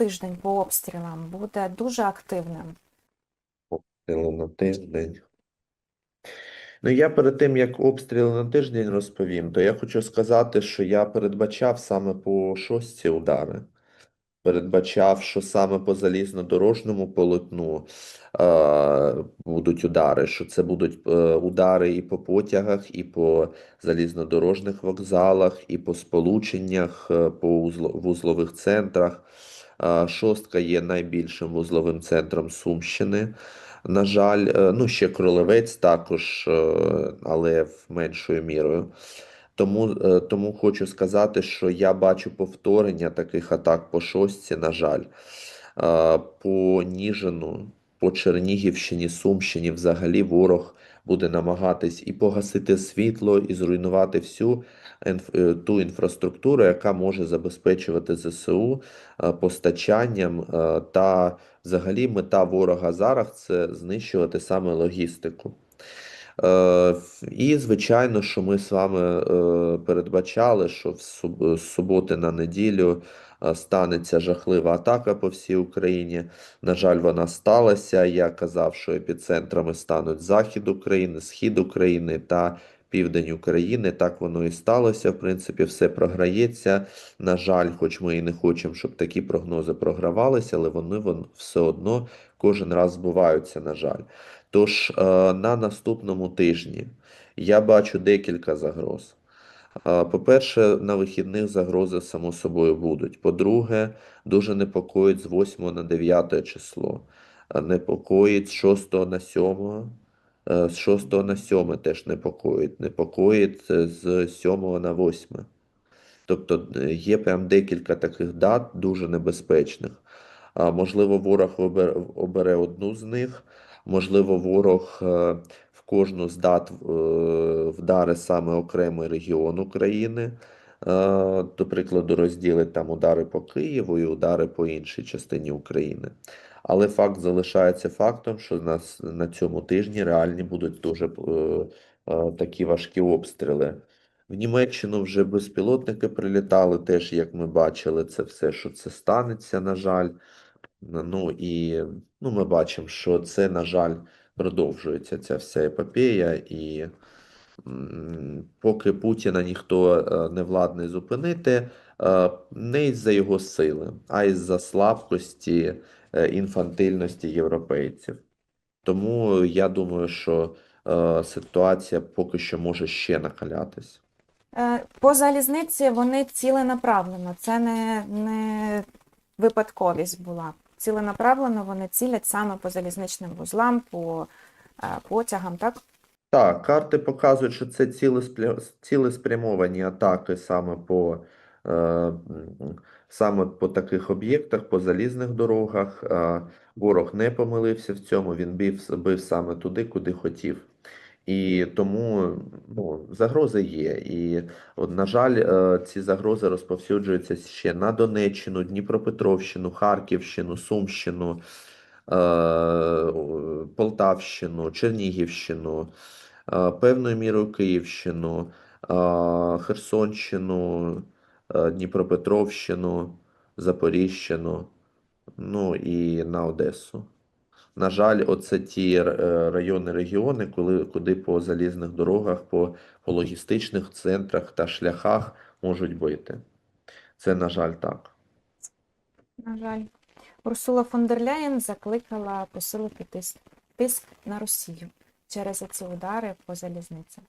тиждень по обстрілам буде дуже активним? Обстріли на тиждень. Ну, я перед тим, як обстріли на тиждень розповім, то я хочу сказати, що я передбачав саме по шостці удари. Передбачав, що саме по залізнодорожньому полотну е, будуть удари, що це будуть е, удари і по потягах, і по залізнодорожних вокзалах, і по сполученнях, е, по узло- вузлових центрах. Шостка є найбільшим вузловим центром Сумщини. На жаль, е, ну ще Кролевець також, е, але в меншою мірою. Тому, е, тому хочу сказати, що я бачу повторення таких атак по шостці, на жаль. По Ніжину, по Чернігівщині, Сумщині взагалі ворог буде намагатись і погасити світло, і зруйнувати всю е, ту інфраструктуру, яка може забезпечувати ЗСУ е, постачанням е, та Взагалі, мета ворога зараз це знищувати саме логістику. І, звичайно, що ми з вами передбачали, що з суботи на неділю станеться жахлива атака по всій Україні. На жаль, вона сталася. Я казав, що епіцентрами стануть захід України, схід України та південь України. Так воно і сталося. В принципі, все програється. На жаль, хоч ми і не хочемо, щоб такі прогнози програвалися, але вони вон, все одно кожен раз збуваються, на жаль. Тож е, на наступному тижні я бачу декілька загроз. По-перше, на вихідних загрози, само собою, будуть. По-друге, дуже непокоїть з 8 на 9 число. Непокоїть з 6 на 7. е, З 6 на 7 теж непокоїть. Непокоїть е, з 7 на 8. Тобто е, є прям декілька таких дат дуже небезпечних. Можливо, ворог обере, одну з них, можливо, ворог е, кожну з дат е, вдаре саме окремий регіон України. Е, До прикладу, розділить там удари по Києву і удари по іншій частині України. Але факт залишається фактом, що на, на цьому тижні реальні будуть дуже е, такі важкі обстріли. В Німеччину вже безпілотники прилітали, теж, як ми бачили, це все, що це станеться, на жаль. Ну і ну, ми бачимо, що це, на жаль, продовжується ця вся епопея, і поки Путіна ніхто е, не владний зупинити, е, не із-за його сили, а із-за слабкості, е, інфантильності європейців. Тому я думаю, що ситуація поки що може ще накалятись. По залізниці вони ціленаправлено. Це не, не випадковість була. Ціленаправлено вони цілять саме по залізничним вузлам, по е, потягам, так? Так, карти показують, що це цілеспря- цілеспрямовані атаки саме по, е, саме по таких об'єктах, по залізних дорогах. Е, ворог не помилився в цьому, він бив, бив саме туди, куди хотів. І тому ну, загрози є. І, от, на жаль, е, ці загрози розповсюджуються ще на Донеччину, Дніпропетровщину, Харківщину, Сумщину, е, Полтавщину, Чернігівщину, е, певною мірою Київщину, Херсонщину, Дніпропетровщину, Запоріжщину, ну і на Одесу. На жаль, оце ті е, райони, регіони, коли, куди по залізних дорогах, по, по логістичних центрах та шляхах можуть бити. Це, на жаль, так. На жаль. Урсула фон дер Ляєн закликала посилити тиск, тиск на Росію через ці удари по залізницям.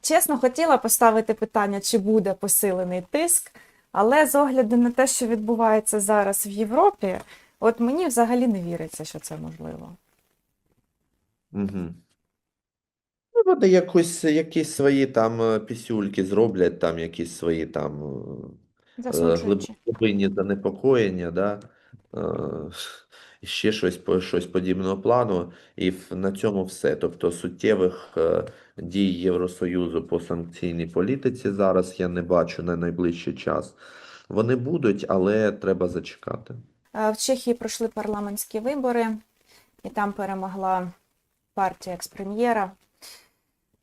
Чесно, хотіла поставити питання, чи буде посилений тиск, але з огляду на те, що відбувається зараз в Європі, от мені взагалі не віриться, що це можливо. Угу. Ну, вони якось, якісь свої там е, пісюльки зроблять, там якісь свої там е, Засуджуючи. глибинні занепокоєння, да? е, ще щось, по- щось подібного плану, і в- на цьому все. Тобто суттєвих е, дій Євросоюзу по санкційній політиці зараз я не бачу на найближчий час. Вони будуть, але треба зачекати. Е, В Чехії пройшли парламентські вибори, і там перемогла партія експрем'єра,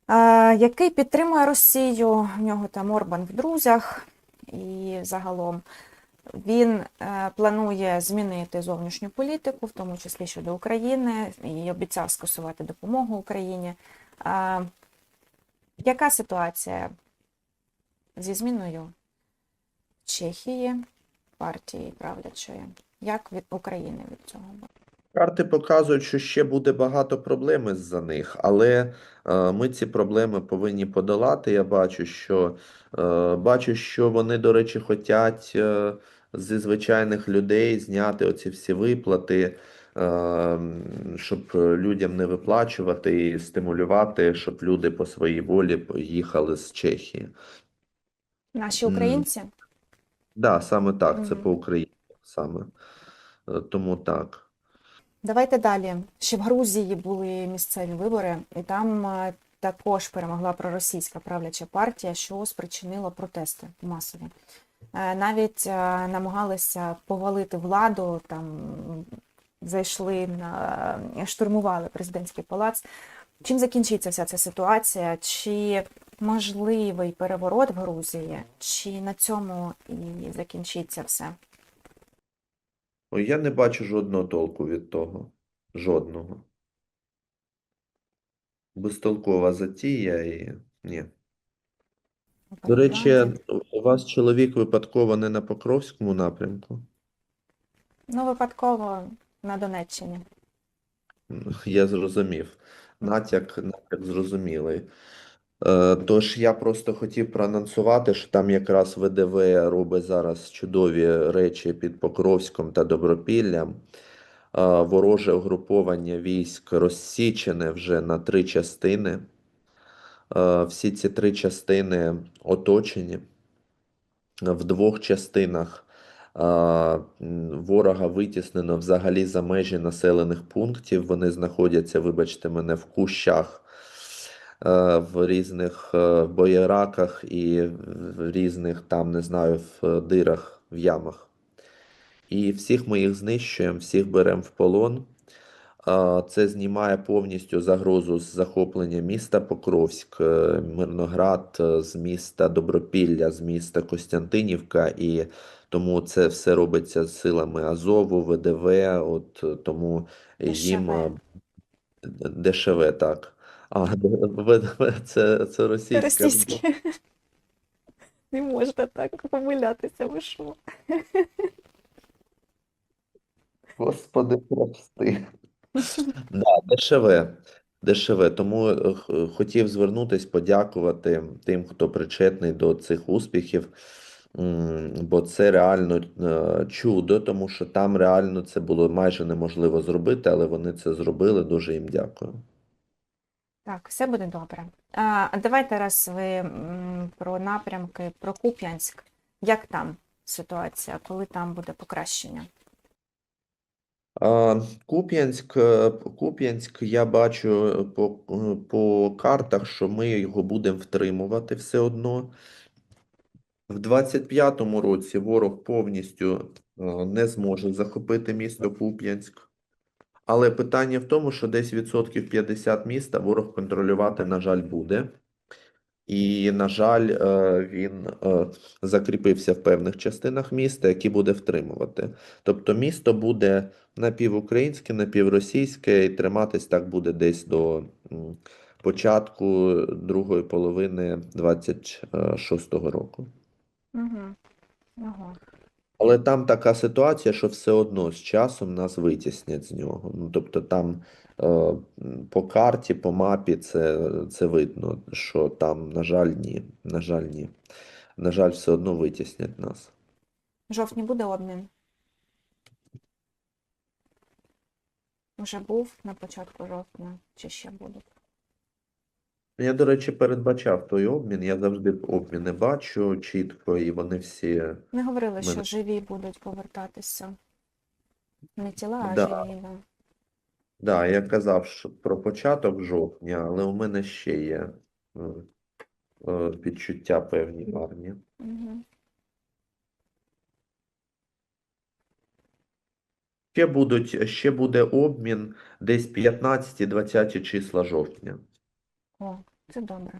е, який підтримує Росію. В нього там Орбан в друзях і загалом. Він е, планує змінити зовнішню політику, в тому числі щодо України, і обіцяв скасувати допомогу Україні. Яка ситуація зі зміною Чехії, партії правлячої? Як від України від цього буде? Карти показують, що ще буде багато проблем із-за них, але е, ми ці проблеми повинні подолати. Я бачу, що е, бачу, що вони, до речі, хочуть е, зі звичайних людей зняти оці всі виплати, е, щоб людям не виплачувати і стимулювати, щоб люди по своїй волі поїхали з Чехії. Наші українці? Да, саме так, це по Україні саме. Е, Тому так. Давайте далі. Ще в Грузії були місцеві вибори, і там е, також перемогла проросійська правляча партія, що спричинило протести масові. Е, Навіть намагалися повалити владу, там зайшли на штурмували президентський палац. Чим закінчиться вся ця ситуація? Чи можливий переворот в Грузії, чи на цьому і закінчиться все? Ой, я не бачу жодного толку від того. Жодного. Безтолкова затія і ні. До речі, у вас чоловік випадково не на Покровському напрямку? Ну, випадково на Донеччині. Я зрозумів. Натяк, натяк зрозумілий. Е, Тож я просто хотів проанонсувати, що там якраз ВДВ робить зараз чудові речі під Покровськом та Добропіллям. Е, Вороже угруповання військ розсічене вже на три частини. Е, Всі ці три частини оточені. В двох частинах ворога витіснено взагалі за межі населених пунктів. Вони знаходяться, вибачте мене, в кущах, в різних е, боєраках і в різних там, не знаю, в дирах, в ямах. І всіх ми їх знищуємо, всіх беремо в полон. Це знімає повністю загрозу з захоплення міста Покровськ, е, Мирноград, е, з міста Добропілля, з міста Костянтинівка, і тому це все робиться з силами Азову, ВДВ, от е, тому їм е, ДШВ, так. А, ВДВ це, це російська. російське. Не можна так помилятися, ви що? Господи, прости. Да, ДШВ. ДШВ. Тому е, хотів звернутись, подякувати тим, хто причетний до цих успіхів, бо це реально е, чудо, тому що там реально це було майже неможливо зробити, але вони це зробили. Дуже їм дякую. Так, все буде добре. А, давайте раз ви про напрямки, про Куп'янськ. Як там ситуація, коли там буде покращення? Куп'янськ, е, Куп'янськ, я бачу е, по, е, по картах, що ми його будемо втримувати все одно. В 25-му році ворог повністю не зможе захопити місто Куп'янськ. Але питання в тому, що десь відсотків 50 міста ворог контролювати, на жаль, буде. І, на жаль, е, він е, закріпився в певних частинах міста, які буде втримувати. Тобто місто буде напівукраїнське, напівросійське, і триматись так буде десь до початку другої половини 26-го року. Угу. Ого. Але там така ситуація, що все одно з часом нас витіснять з нього. Ну, тобто там е, по карті, по мапі це, це видно, що там, на жаль, ні. На жаль, ні. На жаль, все одно витіснять нас. Жовтні буде обмін? Уже був на початку жовтня, чи ще буде? Я, до речі, передбачав той обмін. Я завжди обміни бачу чітко, і вони всі. Ми говорили, Мене- що живі будуть повертатися. Не тіла, а Да. живі. Да. Да, я казав що про початок жовтня, але у мене ще є е, е, відчуття певні гарні. Ще будуть, ще буде обмін десь 15-20 числа жовтня. О, це добре.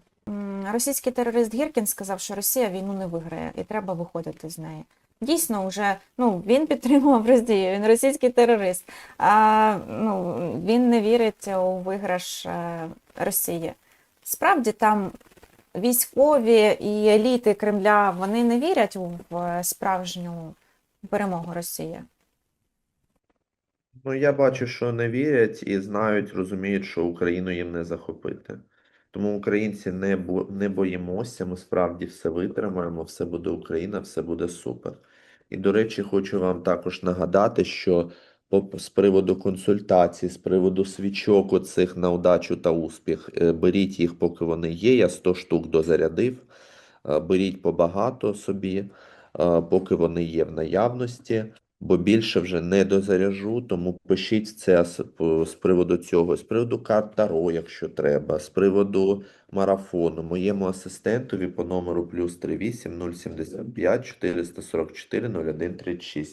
Російський терорист Гіркін сказав, що Росія війну не виграє і треба виходити з неї. дійсно вже ну, він підтримував Росію, він російський терорист, а ну, він не вірить у виграш е, Росії. Справді там військові і еліти Кремля вони не вірять у справжню перемогу Росії. Ну, я бачу, що не вірять і знають, розуміють, що Україну їм не захопити. Тому українці не, бо, не боїмося, ми справді все витримаємо, все буде Україна, все буде супер. І, до речі, хочу вам також нагадати, що по, з приводу консультацій, з приводу свічок оцих на удачу та успіх, е, беріть їх, поки вони є. Я 100 штук дозарядив. Е, Беріть побагато собі, е, поки вони є в наявності бо більше вже не дозаряжу, тому пишіть це з, приводу цього, з приводу карт Таро, якщо треба, з приводу марафону, моєму асистентові по номеру плюс 38 075 444 01 36.